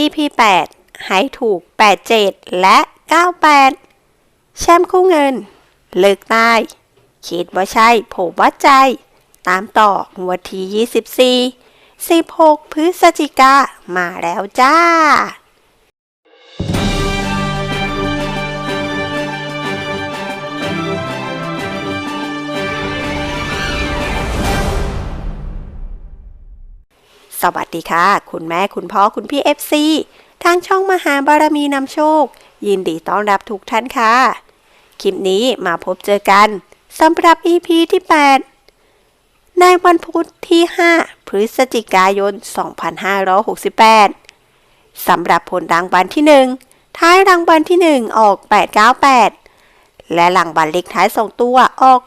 EP 8ให้ถูก 87 และ 98 แชมป์คู่เงิน เลิกตาย คิดว่าใช่ผมว่าใจ ตามต่องวดที่ 24 16 พฤศจิกามาแล้วจ้า สวัสดีค่ะ คุณแม่คุณพ่อคุณพี่ FC ทางช่องมหาบารมีนำโชค ยินดีต้อนรับทุกท่านค่ะ คลิปนี้มาพบเจอกันสำหรับ EP ที่ 8 ในวันพุธที่ 5 พฤศจิกายน 2568 สำหรับผลรางวัลที่ 1 ท้ายรางวัลที่ 1 ออก 898 และหลังบัลเลขท้าย 2 ตัวออก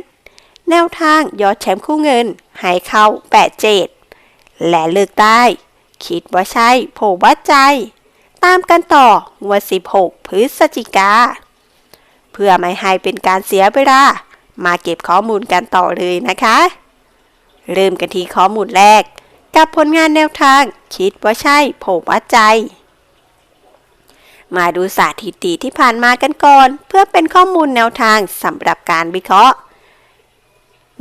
87 แนวทางยอดแชมป์คู่เงินให้เข้า 87 และเลือกได้ คิดว่าใช่โผว่าใจ ตามกันต่องวด 16 พฤศจิกา เพื่อไม่ให้เป็นการเสียเวลา มาเก็บข้อมูลกันต่อเลยนะคะ เริ่มกันที่ข้อมูลแรก กับผลงานแนวทาง คิดว่าใช่โผว่าใจ มาดูสาถิติที่ผ่านมากันก่อน เพื่อเป็นข้อมูลแนวทางสำหรับการวิเคราะห์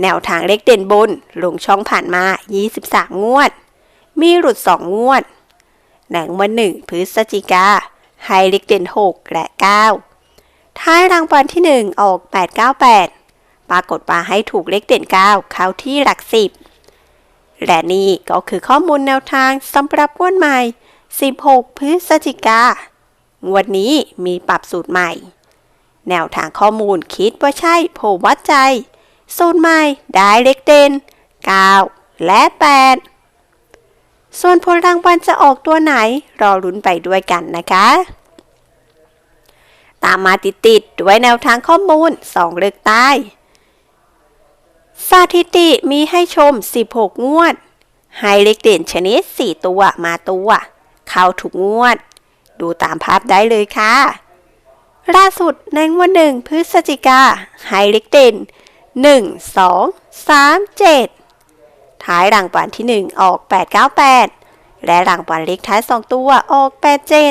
แนวทางเลขเด่นบน ลงช่องผ่านมา 23 งวด มีหลุด 2 งวด หนังวันหนึ่งพฤศจิกาให้เลขเด่น 6 และ 9 ท้ายรางวัลที่ 1 ออก 898 ปรากฏว่าให้ถูกเลขเด่น 9 เข้าที่หลัก 10 และนี่ก็คือข้อมูลแนวทางสำหรับงวดใหม่ 16 พฤศจิกางวดนี้มีปรับสูตรใหม่ แนวทางข้อมูลคิดว่าใช่ โผวัดใจ สูตรใหม่ได้เลขเด่น 9 และ 8 ส่วนผลรางวัลจะออกตัวไหน รอลุ้นไปด้วยกันนะคะ ตามมาติดๆด้วยแนวทางข้อมูล 2 เลือกใต้สถิติมีให้ชม 16 งวด ให้เลขเด่นชนิด 4 ตัวมาตัว เข้าถูกงวด ดูตามภาพได้เลยค่ะ ล่าสุดในวันหนึ่งพฤศจิกาให้เลขเด่น 1 2 3 7 ท้ายรางวัลที่ 1 ออก 898 และรางวัลเลขท้าย 2 ตัวออก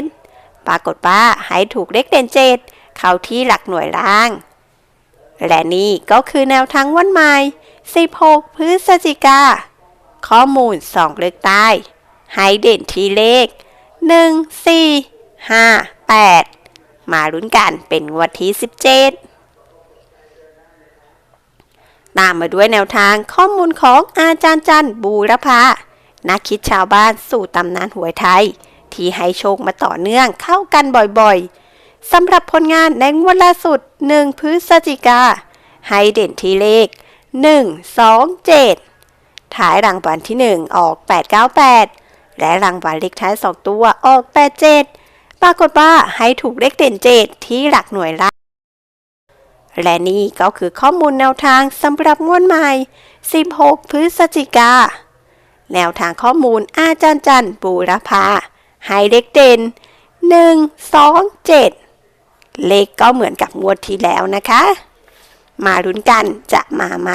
87 ปรากฏว่าให้ถูกเลขเด่น 7 เข้าที่หลักหน่วยล่าง และนี่ก็คือแนวทางวันใหม่ 16 พฤศจิกา ข้อมูล 2 เลขใต้ให้เด่นที่เลข 1 4 5 8 มาลุ้นกันเป็นงวดที่ 17 ตามมาด้วยแนวทางข้อมูลของอาจารย์จันบูรพานักคิดชาวบ้านสู่ตำนานหวยไทย ที่ให้โชคมาต่อเนื่องเข้ากันบ่อยๆสำหรับผลงานในงวดล่าสุด 1 พฤศจิกา ให้เด่นที่เลข 1 2 7 ท้ายรางวัลที่ 1 ออก 898 และรางวัลเลขท้าย 2 ตัวออก 87 ปรากฏว่าให้ถูกเลขเด่น 7 ที่หลักหน่วยละ และนี่ก็คือข้อมูลแนวทางสำหรับงวดใหม่ 16 พฤศจิกา แนวทางข้อมูลอาจารย์จันบูรพาให้เลขเด่น 1 2 7 เลขก็เหมือนกับงวดที่แล้วนะคะ มาลุ้นกันจะมาไหม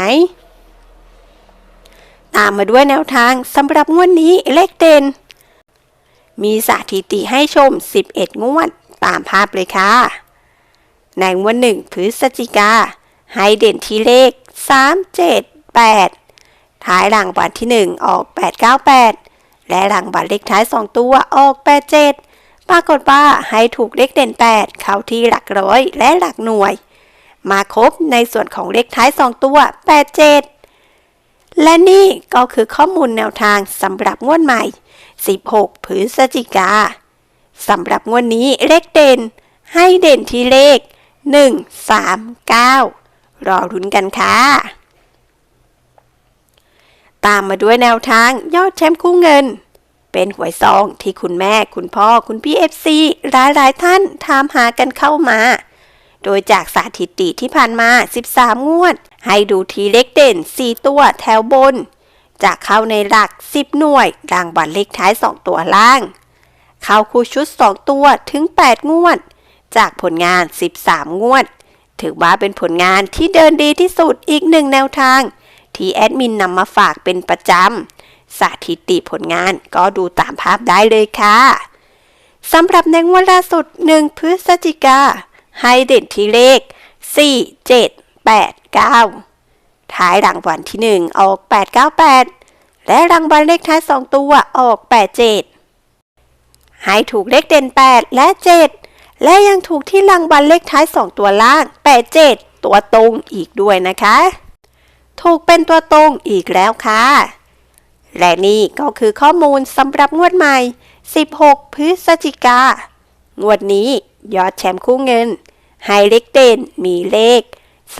ตามมาด้วยแนวทางสำหรับงวดนี้เลขเด่น มีสถิติให้ชม 11 งวดตามภาพเลยค่ะ ในงวดหนึ่งพฤศจิกา ให้เด่นที่เลข 3 7 8 ท้ายรางวัลที่ 1 ออก 898 และรางวัลเลขท้าย 2 ตัวออก 87 ปรากฏว่าให้ถูกเลขเด่น 8 เข้าที่หลักร้อยและหลักหน่วย มาครบในส่วนของเลขท้าย 2 ตัว 87 และนี่ก็คือข้อมูลแนวทางสำหรับงวดใหม่ 16 พฤศจิกาสำหรับงวดนี้เลขเด่นให้เด่นที่เลข 1 3 9 รอรุ้นกันค่ะ ตามมาด้วยแนวทางยอดแชมป์คู่เงิน เป็นหวยซองที่คุณแม่คุณพ่อคุณพี่เอฟซีหลายหลายๆท่านถามหากันเข้ามา โดยจากสถิติที่ผ่านมา 13 งวด ให้ดูทีเล็กเด่น 4 ตัวแถวบนจะเข้าในหลัก 10 หน่วยรางวัลเลขท้าย 2 ตัวล่าง เข้าคู่ชุด 2 ตัวถึง 8 งวด จากผลงาน 13 งวด ถือว่าเป็นผลงานที่เดินดีที่สุดอีกหนึ่งแนวทาง ที่แอดมินนำมาฝากเป็นประจำสถิติผลงานก็ดูตามภาพได้เลยค่ะสำหรับในงวดล่าสุด 1 พฤศจิกาให้เด่นที่เลข 4 7 8 9 ท้ายรางวัลที่ 1 ออก 898 และรางวัลเลขท้าย 2 ตัวออก 87 ให้ถูกเลขเด่น 8 และ 7 และยังถูกที่รางวัลเลขท้าย 2 ตัวล่าง 87 ตัวตรงอีกด้วยนะคะ ถูกเป็นตัวตรงอีกแล้วค่ะ และนี่ก็คือข้อมูลสำหรับงวดใหม่ 16 พฤศจิกา งวดนี้ยอดแชมป์คู่เงิน ให้เลขเด่นมีเลข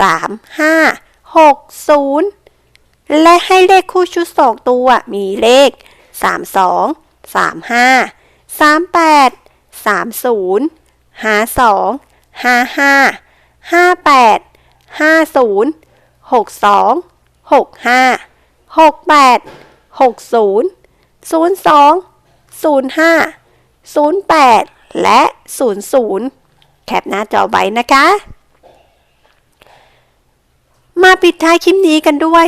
3 5 6 0 และให้เลขคู่ชุด 2 ตัวมีเลข 32 35 38 30 52 55 58 50 62 65 68 60 02 05 08และ00แคปหน้าจอไว้นะคะ มาปิดท้ายคลิปนี้กันด้วย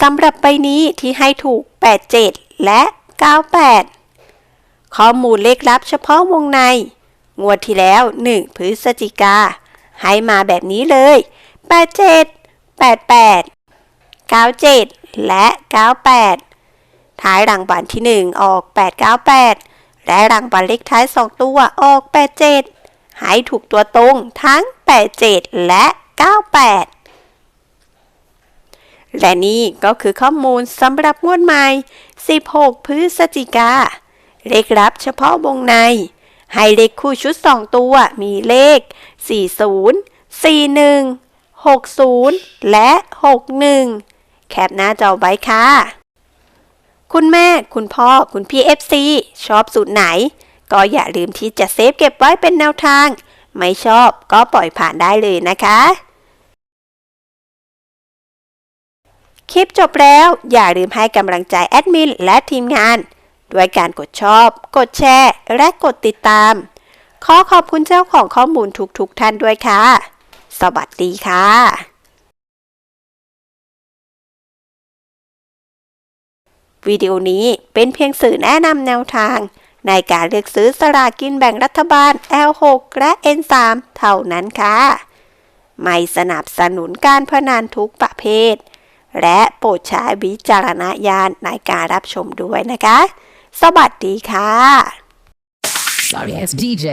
สำหรับใบนี้ที่ให้ถูก 87 และ 98 ข้อมูลเลขลับเฉพาะวงใน งวดที่แล้ว 1 พฤศจิกา ให้มาแบบนี้เลย 87 88 97 และ 98 ท้ายรางวัลที่ 1 ออก 898 และรางวัลเลขท้าย 2 ตัวออก 87 ให้ถูกตัวตรงทั้ง 87 และ 98และนี่ก็คือข้อมูลสำหรับงวดใหม่ 16 พฤศจิกา เลขลับเฉพาะวงใน ให้เลขคู่ชุด 2 ตัวมีเลข 40 41 60 และ 61 แคปหน้าจอไว้ค่ะ คุณแม่ คุณพ่อ คุณพี่ FC ชอบสูตรไหน ก็อย่าลืมที่จะเซฟเก็บไว้เป็นแนวทาง ไม่ชอบก็ปล่อยผ่านได้เลยนะคะ คลิปจบแล้วอย่าลืมให้กำลังใจแอดมินและทีมงาน ด้วยการกดชอบ กดแชร์ และกดติดตาม ขอขอบคุณเจ้าของข้อมูลทุกๆทท่านด้วยค่ะ สวัสดีค่ะวิดีโอนี้เป็นเพียงสื่อแนะนำแนวทาง ในการเลือกซื้อสลากินแบ่งรัฐบาล L6 และ N3 เท่านั้นค่ะ ไม่สนับสนุนการพนันทุกประเภท และโปรดใช้วิจารณญาณในการรับชมด้วยนะคะ สวัสดีค่ะ Sorry ass DJ.